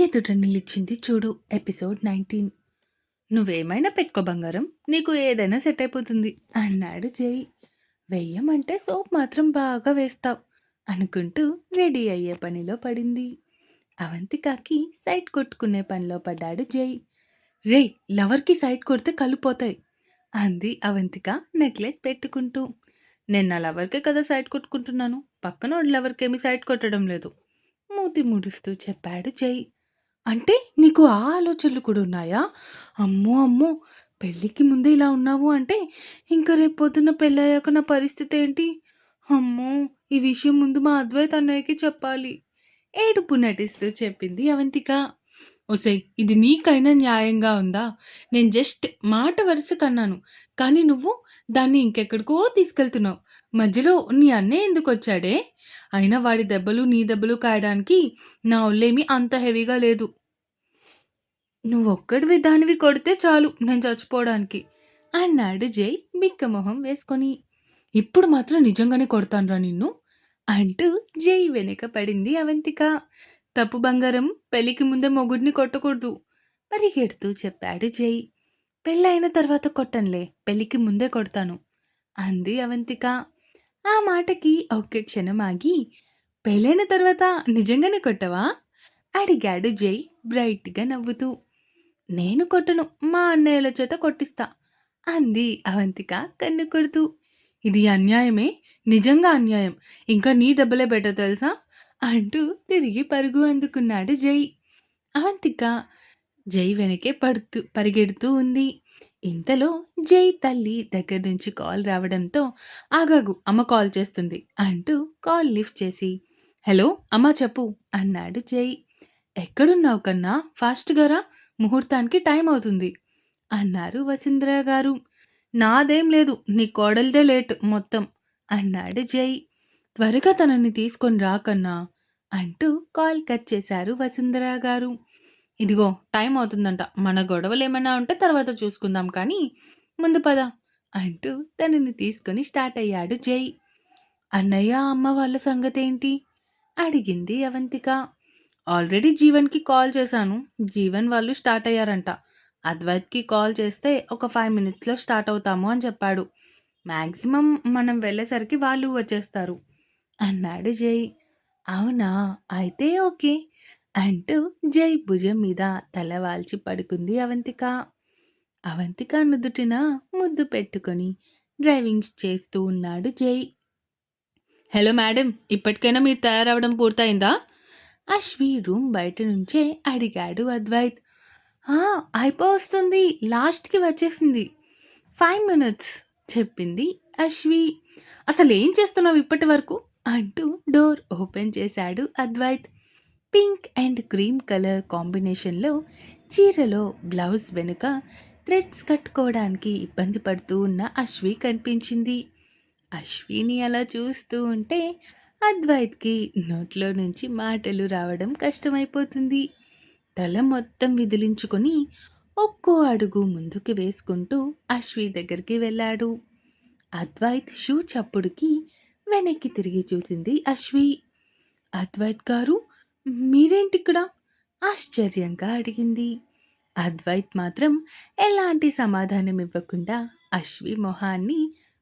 ఎదుట నిలిచింది చూడు ఎపిసోడ్ నైన్టీన్. నువ్వేమైనా పెట్టుకో బంగారం నీకు ఏదైనా సెట్ అయిపోతుంది. అన్నాడు జై. వెయ్యమంటే సోప్ మాత్రం బాగా వేస్తావు అనుకుంటూ రెడీ అయ్యే పనిలో పడింది. అవంతికాకి సైట్ కొట్టుకునే పనిలో పడ్డాడు జై. రే లవర్కి సైట్ కొడితే కలిపోతాయి అంది అవంతిక నెక్లెస్ పెట్టుకుంటూ. నేను నా లవర్కే కదా సైట్ కొట్టుకుంటున్నాను పక్కన లవర్కేమీ సైట్ కొట్టడం లేదు. మూతి ముడుస్తూ చెప్పాడు జై. అంటే నీకు ఆ ఆలోచనలు కూడా ఉన్నాయా? అమ్మో అమ్మో! పెళ్ళికి ముందే ఇలా ఉన్నావు అంటే ఇంకా రేపు పొద్దున్న పెళ్ళయ్యాక నా పరిస్థితి ఏంటి? అమ్మో! ఈ విషయం ముందు మా అద్వైత్ అన్నయ్యకి చెప్పాలి. ఏడుపు నటిస్తూ చెప్పింది అవంతిక. ఒసే ఇది నీకైనా న్యాయంగా ఉందా? నేను జస్ట్ మాట వరుస కన్నాను. కానీ నువ్వు దాన్ని ఇంకెక్కడికో తీసుకెళ్తున్నావు. మధ్యలో నీ అన్నయ్య ఎందుకు వచ్చాడే అయినా వాడి దెబ్బలు నీ దెబ్బలు కాయడానికి నా ఒళ్ళేమీ అంత హెవీగా లేదు. నువ్వు ఒక్కడివి దానివి కొడితే చాలు నేను చచ్చిపోవడానికి అన్నాడు జై మిక్క మొహం వేసుకొని. ఇప్పుడు మాత్రం నిజంగానే కొడతానురా నిన్ను? అంటూ జై వెనుక పడింది అవంతిక. తప్పు బంగారం పెళ్ళికి ముందే మొగుడిని కొట్టకూడదు పరిగెడుతూ చెప్పాడు జై. పెళ్ళైన తర్వాత కొట్టనులే పెళ్ళికి ముందే కొడతాను అంది అవంతిక. ఆ మాటకి ఒక్క క్షణం ఆగి పెళ్ళైన తర్వాత నిజంగానే కొట్టవా? అడిగాడు జై బ్రైట్గా నవ్వుతూ. నేను కొట్టను మా అన్నయ్యల చేత కొట్టిస్తా అంది అవంతిక కన్ను కొడుతూ. ఇది అన్యాయమే నిజంగా అన్యాయం. ఇంకా నీ దెబ్బలే బెటర్ తెలుసా? అంటూ తిరిగి పరుగు అందుకున్నాడు జై. అవంతిక జై వెనకే పడుతూ పరిగెడుతూ ఉంది. ఇంతలో జై తల్లి దగ్గర నుంచి కాల్ రావడంతో ఆగాగు అమ్మ కాల్ చేస్తుంది అంటూ కాల్ లిఫ్ట్ చేసి హలో అమ్మ చెప్పు అన్నాడు జై. ఎక్కడున్నావు కన్నా? ఫాస్ట్గా రా ముహూర్తానికి టైం అవుతుంది అన్నారు వసుంధర గారు. నాదేం లేదు నీ కోడలిదే లేట్ మొత్తం అన్నాడు జై. త్వరగా తనని తీసుకొని రాకన్నా అంటూ కాల్ కట్ చేశారు వసుంధర గారు. ఇదిగో టైం అవుతుందంట. మన గొడవలు ఏమైనా ఉంటే తర్వాత చూసుకుందాం కానీ ముందు పద అంటూ తనని తీసుకొని స్టార్ట్ అయ్యాడు జై. అన్నయ్య అమ్మ వాళ్ళ సంగతి ఏంటి అడిగింది అవంతిక. ఆల్రెడీ జీవన్కి కాల్ చేశాను. జీవన్ వాళ్ళు స్టార్ట్ అయ్యారంట. అద్వైత్కి కాల్ చేస్తే ఒక ఫైవ్ మినిట్స్లో స్టార్ట్ అవుతాము అని చెప్పాడు. మ్యాక్సిమం మనం వెళ్ళేసరికి వాళ్ళు వచ్చేస్తారు. అన్నాడు జై. అవునా? అయితే ఓకే. అంటూ జై భుజం మీద తల వాల్చి పడుకుంది అవంతిక. అవంతిక నుదుటిన ముద్దు పెట్టుకొని డ్రైవింగ్ చేస్తూ ఉన్నాడు జై. హలో మేడం ఇప్పటికైనా మీరు తయారవడం పూర్తయిందా? అశ్వి రూమ్ బయట నుంచే అడిగాడు అద్వైత్. అయిపోస్తుంది లాస్ట్కి వచ్చేసింది. ఫైవ్ మినిట్స్ చెప్పింది అశ్వి. అసలు ఏం చేస్తున్నావు ఇప్పటి వరకు? అంటూ డోర్ ఓపెన్ చేశాడు Advait. Pink and cream colour కాంబినేషన్లో చీరలో బ్లౌజ్ వెనుక థ్రెడ్స్ కట్టుకోవడానికి ఇబ్బంది పడుతూ ఉన్న అశ్వి కనిపించింది. అశ్విని అలా చూస్తూ ఉంటే అద్వైత్కి నోట్లో నుంచి మాటలు రావడం కష్టమైపోతుంది. తల మొత్తం విదిలించుకొని ఒక్కో అడుగు ముందుకు వేసుకుంటూ అశ్వి దగ్గరికి వెళ్ళాడు. అద్వైత్ షూ చప్పుడుకి వెనక్కి తిరిగి చూసింది అశ్వి. అద్వైత్ గారు మీరేంటిక్కడ ఆశ్చర్యంగా అడిగింది. అద్వైత్ మాత్రం ఎలాంటి సమాధానం ఇవ్వకుండా అశ్వి మొహాన్ని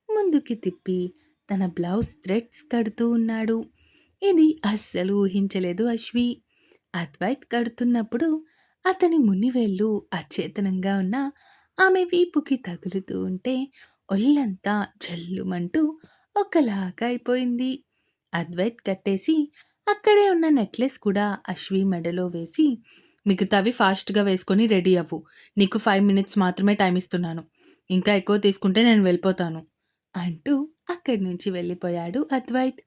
ముందుకి తిప్పి తన బ్లౌజ్ థ్రెడ్స్ కడుతూ ఉన్నాడు. ఇది అస్సలు ఊహించలేదు అశ్వి. అద్వైత్ కడుతున్నప్పుడు అతని మునివేళ్ళు అచేతనంగా ఉన్న ఆమె వీపుకి తగులుతూ ఉంటే ఒళ్ళంతా జల్లుమంటూ ఒకలాగా అయిపోయింది. అద్వైత్ కట్టేసి అక్కడే ఉన్న నెక్లెస్ కూడా అశ్వి మెడలో వేసి మిగతావి ఫాస్ట్గా వేసుకొని రెడీ అవ్వు. నీకు ఫైవ్ మినిట్స్ మాత్రమే టైం ఇస్తున్నాను. ఇంకా ఎక్కువ తీసుకుంటే నేను వెళ్ళిపోతాను. అంటూ అక్కడి నుంచి వెళ్ళిపోయాడు అద్వైత్.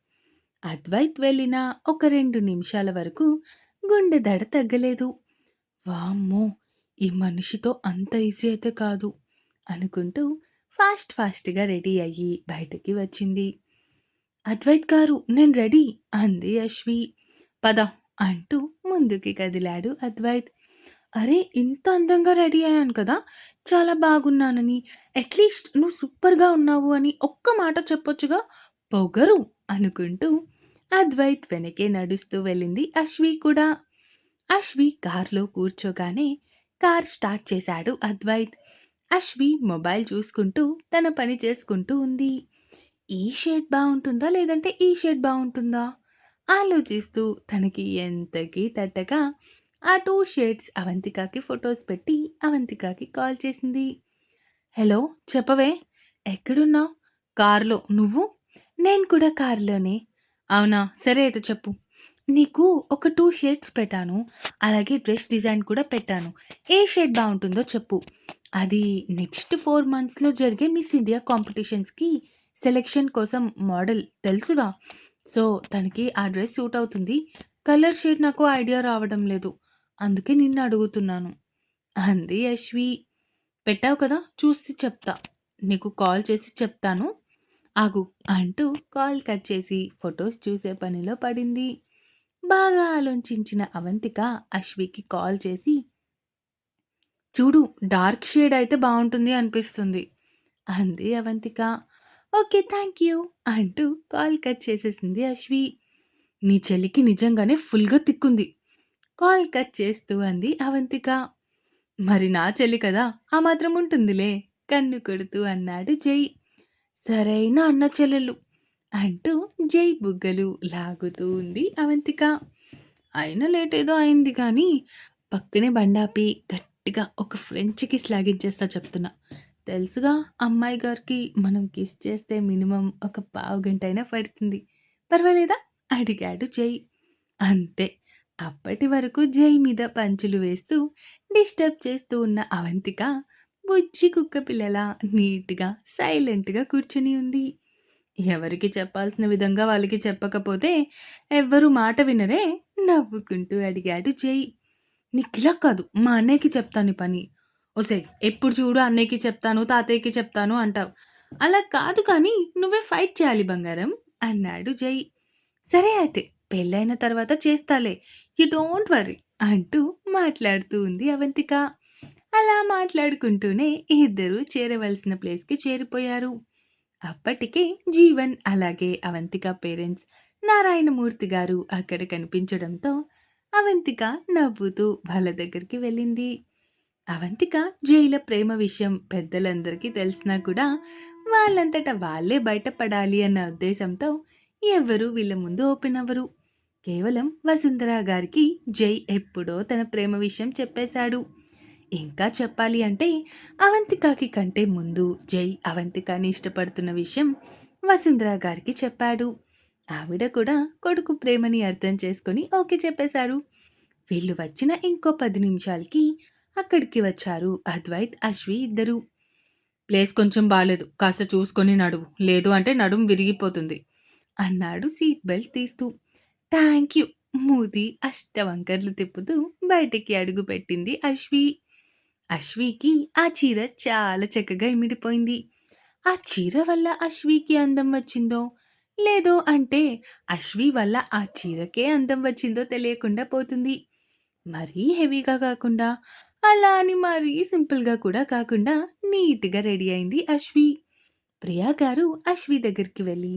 అద్వైత్ వెళ్ళిన ఒక రెండు నిమిషాల వరకు గుండె దడ తగ్గలేదు. వామ్మో! ఈ మనిషితో అంత ఈజీ అయితే కాదు అనుకుంటూ ఫాస్ట్ ఫాస్ట్గా రెడీ అయ్యి బయటకి వచ్చింది. అద్వైత్ గారు నేను రెడీ అంది అశ్వి. పద అంటూ ముందుకి కదిలాడు అద్వైత్. అరే ఇంత అందంగా రెడీ అయ్యాను కదా! చాలా బాగున్నానని అట్లీస్ట్ నువ్వు సూపర్గా ఉన్నావు అని ఒక్క మాట చెప్పొచ్చుగా! పొగరు! అనుకుంటూ అద్వైత్ వెనకే నడుస్తూ వెళ్ళింది అశ్వి కూడా. అశ్వి కార్లో కూర్చోగానే కార్ స్టార్ట్ చేశాడు అద్వైత్. అశ్వి మొబైల్ చూసుకుంటూ తన పని చేసుకుంటూ ఉంది. ఈ షేడ్ బాగుంటుందా లేదంటే ఈ షేడ్ బాగుంటుందా? ఆలోచిస్తూ తనకి ఎంతకీ తట్టగా ఆ టూ షేడ్స్ అవంతికాకి ఫొటోస్ పెట్టి అవంతికాకి కాల్ చేసింది. హలో చెప్పవే ఎక్కడున్నావు? కారులో నువ్వు? నేను కూడా కారులోనే. అవునా సరే అయితే చెప్పు. నీకు ఒక టూ షేడ్స్ పెట్టాను. అలాగే డ్రెస్ డిజైన్ కూడా పెట్టాను. ఏ షేడ్ బాగుంటుందో చెప్పు. అది నెక్స్ట్ ఫోర్ మంత్స్లో జరిగే మిస్ ఇండియా కాంపిటీషన్స్కి సెలెక్షన్ కోసం మోడల్ తెలుసుగా. సో తనకి ఆ డ్రెస్ సూట్ అవుతుంది. కలర్ షేడ్ నాకు ఐడియా రావడం లేదు. అందుకే నిన్ను అడుగుతున్నాను. అంది యశ్వి పెట్టావు కదా చూసి చెప్తా. నీకు కాల్ చేసి చెప్తాను. ఆగు అంటూ కాల్ కట్ చేసి ఫొటోస్ చూసే పనిలో పడింది. బాగా ఆలోచించిన అవంతిక అశ్వికి కాల్ చేసి చూడు డార్క్ షేడ్ అయితే బాగుంటుంది అనిపిస్తుంది. అంది అవంతిక. ఓకే థ్యాంక్ యూ అంటూ కాల్ కట్ చేసేసింది అశ్వి. నీ చెల్లికి నిజంగానే ఫుల్గా తిక్కుంది. కాల్ కట్ చేస్తూ అంది అవంతిక. మరి నా చెల్లి కదా ఆ మాత్రం ఉంటుందిలే కన్ను కొడుతూ అన్నాడు జై. సరైన అన్న చెల్లెలు అంటూ జై బుగ్గలు లాగుతూ ఉంది అవంతిక. అయినా లేట్ ఏదో అయింది కానీ పక్కనే బండాపి గట్టిగా ఒక ఫ్రెంచ్ కిస్ లాగించేస్తా చెప్తున్నా. తెలుసుగా అమ్మాయి గారికి మనం కిస్ చేస్తే మినిమం ఒక పావు గంట అయినా పడుతుంది. పర్వాలేదా? అడిగాడు జై. అంతే. అప్పటి వరకు జై మీద పంచులు వేస్తూ డిస్టర్బ్ చేస్తూ ఉన్న అవంతిక బుజ్జి కుక్క పిల్లలా నీట్గా సైలెంట్గా కూర్చుని ఉంది. ఎవరికి చెప్పాల్సిన విధంగా వాళ్ళకి చెప్పకపోతే ఎవ్వరు మాట వినరే నవ్వుకుంటూ అడిగాడు జై. నీకిలా కాదు మా అన్నయ్యకి చెప్తాను ఈ పని. ఒసే ఎప్పుడు చూడు అన్నయ్యకి చెప్తాను తాతయ్యకి చెప్తాను అంటావు. అలా కాదు కానీ నువ్వే ఫైట్ చేయాలి బంగారం అన్నాడు జై. సరే అయితే పెళ్ళైన తర్వాత చేస్తాలే యు డోంట్ వరీ అంటూ మాట్లాడుతూ ఉంది అవంతిక. అలా మాట్లాడుకుంటూనే ఇద్దరు చేరవలసిన ప్లేస్కి చేరిపోయారు. అప్పటికే జీవన్ అలాగే అవంతిక పేరెంట్స్ నారాయణమూర్తి గారు అక్కడ కనిపించడంతో అవంతిక నవ్వుతూ వాళ్ళ దగ్గరికి వెళ్ళింది. అవంతిక జైల ప్రేమ విషయం పెద్దలందరికీ తెలిసినా కూడా వాళ్ళంతట వాళ్ళే బయటపడాలి అన్న ఉద్దేశంతో ఎవరూ వీళ్ళ ముందు ఓపెన్ అవ్వరు. కేవలం వసుంధర గారికి జై ఎప్పుడో తన ప్రేమ విషయం చెప్పేశాడు. ఇంకా చెప్పాలి అంటే అవంతికకి కంటే ముందు జై అవంతికని ఇష్టపడుతున్న విషయం వసుంధర గారికి చెప్పాడు. ఆవిడ కూడా కొడుకు ప్రేమని అర్థం చేసుకొని ఓకే చెప్పేశారు. వీళ్ళు వచ్చిన ఇంకో పది నిమిషాలకి అక్కడికి వచ్చారు అద్వైత్ అశ్వి ఇద్దరు. ప్లేస్ కొంచెం బాగాలేదు కాస్త చూసుకొని నడువు. లేదు అంటే నడుము విరిగిపోతుంది అన్నాడు సీట్ బెల్ట్ తీస్తూ. థ్యాంక్ యూ మూది అష్టవంకర్లు తిప్పుతూ బయటికి అడుగు పెట్టింది అశ్వి. అశ్వికి ఆ చీర చాలా చక్కగా ఇమిడిపోయింది. ఆ చీర వల్ల అశ్వికి అందం వచ్చిందో? లేదో. అంటే అశ్వి వల్ల ఆ చీరకే అందం వచ్చిందో తెలియకుండా పోతుంది. మరీ హెవీగా కాకుండా అలా అని మరీ సింపుల్గా కూడా కాకుండా నీట్గా రెడీ అయింది అశ్వి. ప్రియా గారు అశ్వి దగ్గరికి వెళ్ళి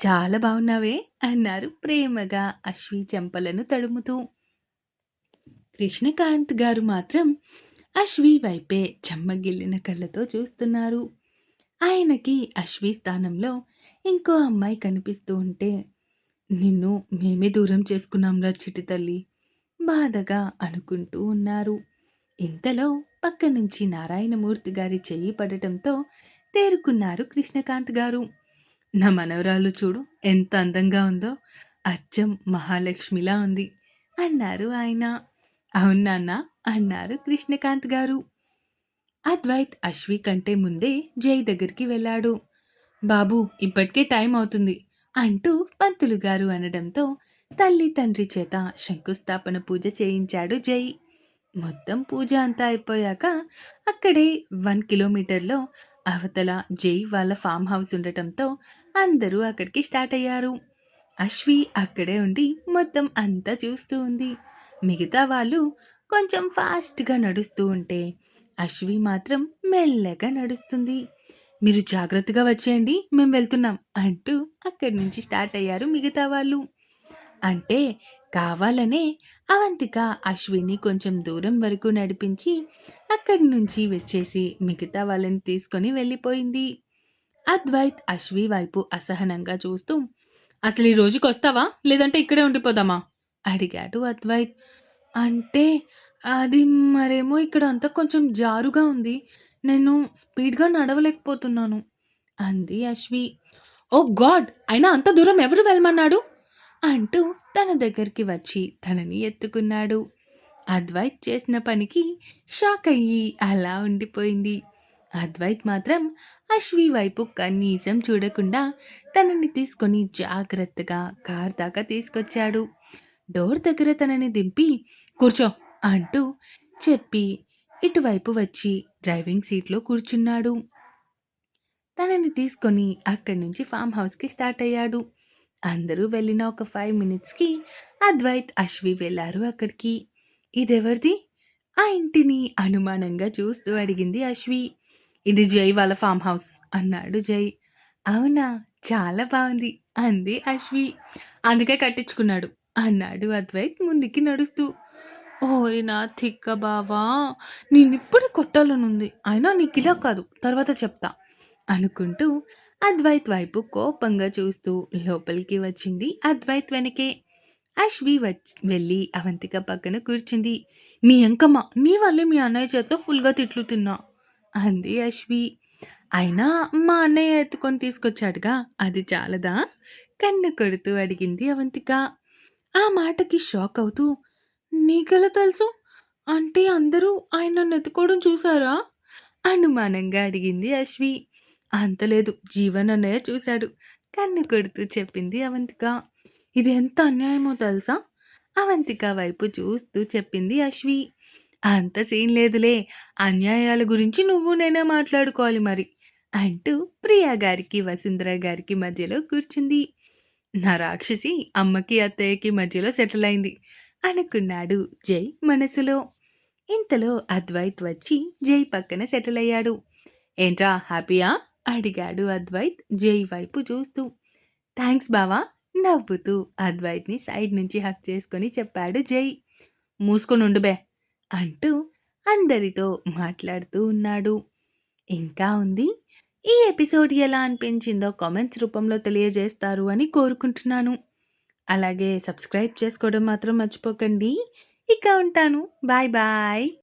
చాలా బాగున్నావే అన్నారు ప్రేమగా అశ్వి చెంపలను తడుముతూ. కృష్ణకాంత్ గారు మాత్రం అశ్వి వైపే చెమ్మగిల్లిన కళ్ళతో చూస్తున్నారు. ఆయనకి అశ్వి స్థానంలో ఇంకో అమ్మాయి కనిపిస్తూ ఉంటే నిన్ను మేమే దూరం చేసుకున్నాంరా చిటి తల్లి బాధగా అనుకుంటూ ఉన్నారు. ఇంతలో పక్క నుంచి నారాయణమూర్తి గారి చెయ్యి పడటంతో తేరుకున్నారు కృష్ణకాంత్ గారు. నా మనవరాలు చూడు ఎంత అందంగా ఉందో అచ్చం మహాలక్ష్మిలా ఉంది అన్నారు ఆయన. అవునాన్న అన్నారు కృష్ణకాంత్ గారు. అద్వైత్ అశ్వి కంటే ముందే జై దగ్గరికి వెళ్ళాడు. బాబు ఇప్పటికే టైం అవుతుంది అంటూ పంతులు గారు అనడంతో తల్లి తండ్రి చేత శంకుస్థాపన పూజ చేయించాడు జై. మొత్తం పూజ అంతా అయిపోయాక అక్కడే వన్ కిలోమీటర్లో అవతల జై వాళ్ళ ఫామ్ హౌస్ ఉండటంతో అందరూ అక్కడికి స్టార్ట్ అయ్యారు. అశ్వి అక్కడే ఉండి మొత్తం అంతా చూస్తూ ఉంది. మిగతా వాళ్ళు కొంచెం ఫాస్ట్గా నడుస్తూ ఉంటే అశ్వి మాత్రం మెల్లగా నడుస్తుంది. మీరు జాగ్రత్తగా వచ్చేయండి మేము వెళ్తున్నాం అంటూ అక్కడి నుంచి స్టార్ట్ అయ్యారు మిగతా వాళ్ళు. అంటే కావాలనే అవంతిక అశ్విని కొంచెం దూరం వరకు నడిపించి అక్కడి నుంచి వచ్చేసి మిగతా వాళ్ళని తీసుకొని వెళ్ళిపోయింది. అద్వైత్ అశ్వి వైపు అసహనంగా చూస్తూ అసలు ఈ రోజుకి వస్తావా లేదంటే ఇక్కడే ఉండిపోదామా? అడిగాడు అద్వైత్. అంటే అది మరేమో ఇక్కడ అంతా కొంచెం జారుగా ఉంది. నేను స్పీడ్గా నడవలేకపోతున్నాను. అంది అశ్వి. ఓ గాడ్! అయినా అంత దూరం ఎవరు వెళ్ళమన్నాడు? అంటూ తన దగ్గరికి వచ్చి తనని ఎత్తుకున్నాడు. అద్వైత్ చేసిన పనికి షాక్ అయ్యి అలా ఉండిపోయింది. అద్వైత్ మాత్రం అశ్వి వైపు కనీసం చూడకుండా తనని తీసుకొని జాగ్రత్తగా కార్ దాకా తీసుకొచ్చాడు. డోర్ దగ్గర తనని దింపి కూర్చో అంటూ చెప్పి ఇటువైపు వచ్చి డ్రైవింగ్ సీట్లో కూర్చున్నాడు. తనని తీసుకొని అక్కడి నుంచి ఫామ్ హౌస్కి స్టార్ట్ అయ్యాడు. అందరూ వెళ్ళిన ఒక ఫైవ్ మినిట్స్కి అద్వైత్ అశ్వి వెళ్ళారు అక్కడికి. ఇదెవరిది? ఆ ఇంటిని అనుమానంగా చూస్తూ అడిగింది అశ్వి. ఇది జై వాళ్ళ ఫామ్ హౌస్ అన్నాడు జై. అవునా? చాలా బాగుంది అంది అశ్వి. అందుకే కట్టించుకున్నాడు అన్నాడు అద్వైత్ ముందుకి నడుస్తూ. ఓరి నా తిక్క బావా నేనిప్పుడు కొట్టాలనుంది. అయినా నీకు ఇలా కాదు. తర్వాత చెప్తా. అనుకుంటూ అద్వైత్ వైపు కోపంగా చూస్తూ లోపలికి వచ్చింది అద్వైత్ వెనకే. అశ్వి వచ్చి వెళ్ళి అవంతిక పక్కన కూర్చుంది. నీ అంకమ్మ నీ వల్లే మీ అన్నయ్య చేత ఫుల్గా తిట్లు తిన్నా అంది అశ్వి. అయినా మా అన్నయ్య ఎత్తుకొని తీసుకొచ్చాడుగా. అది చాలదా? కన్ను కొడుతూ అడిగింది అవంతిక. ఆ మాటకి షాక్ అవుతూ నీకెలా తెలుసు? అంటే అందరూ ఆయన నన్ను ఎత్తుకోవడం చూసారా? అనుమానంగా అడిగింది అశ్వి. అంతలేదు జీవన్ అన్నయ్య చూశాడు. కన్ను కొడుతూ చెప్పింది అవంతిక. ఇది ఎంత అన్యాయమో తెలుసా? అవంతిక వైపు చూస్తూ చెప్పింది అశ్వి. అంత సీన్ లేదులే అన్యాయాల గురించి నువ్వు నేనే మాట్లాడుకోవాలి మరి అంటూ ప్రియా గారికి వసుంధర గారికి మధ్యలో కూర్చుంది. నా రాక్షసి అమ్మకి అత్తయ్యకి మధ్యలో సెటిల్ అయింది. అనుకున్నాడు. జై మనసులో. ఇంతలో అద్వైత్ వచ్చి జై పక్కన సెటిల్ అయ్యాడు. ఏంట్రా హ్యాపీయా? అడిగాడు అద్వైత్ జై వైపు చూస్తూ. థ్యాంక్స్ బావా నవ్వుతూ అద్వైత్ని సైడ్ నుంచి హక్ చేసుకొని చెప్పాడు జై. మూసుకొని ఉండుబే అంటూ అందరితో మాట్లాడుతూ ఉన్నాడు. ఇంకా ఉంది? ఈ ఎపిసోడ్ ఎలా అనిపించిందో కామెంట్స్ రూపంలో తెలియజేస్తారు అని కోరుకుంటున్నాను. అలాగే సబ్స్క్రైబ్ చేసుకోవడం మాత్రం మర్చిపోకండి. ఇక ఉంటాను. Bye bye.